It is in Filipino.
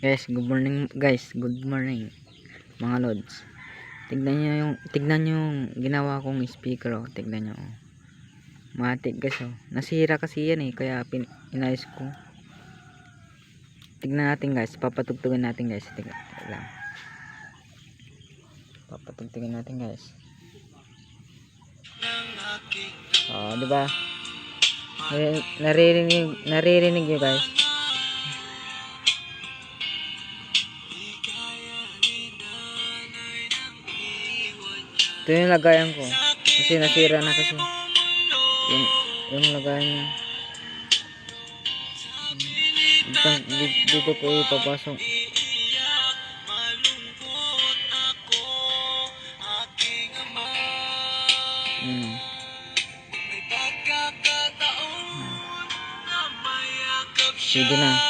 Guys, good morning guys. Good morning mga lods. Tignan niyo yung tignan niyo yung ginawa kong speaker oh. Tignan niyo. Oh. Matik guys oh. Nasira kasi yan eh kaya pin inayos ko. Tignan natin guys. Papatugtugin natin guys. Tignan lang. Papatugtugin natin guys. Oh, di ba? Nari- Naririnig naririnig niyo guys. Ito yung lagayan ko. Kasi nasira na kasi. Yung, yung lagayan niya. Dito, di- dito ko ipapasok. Hmm. Sige na.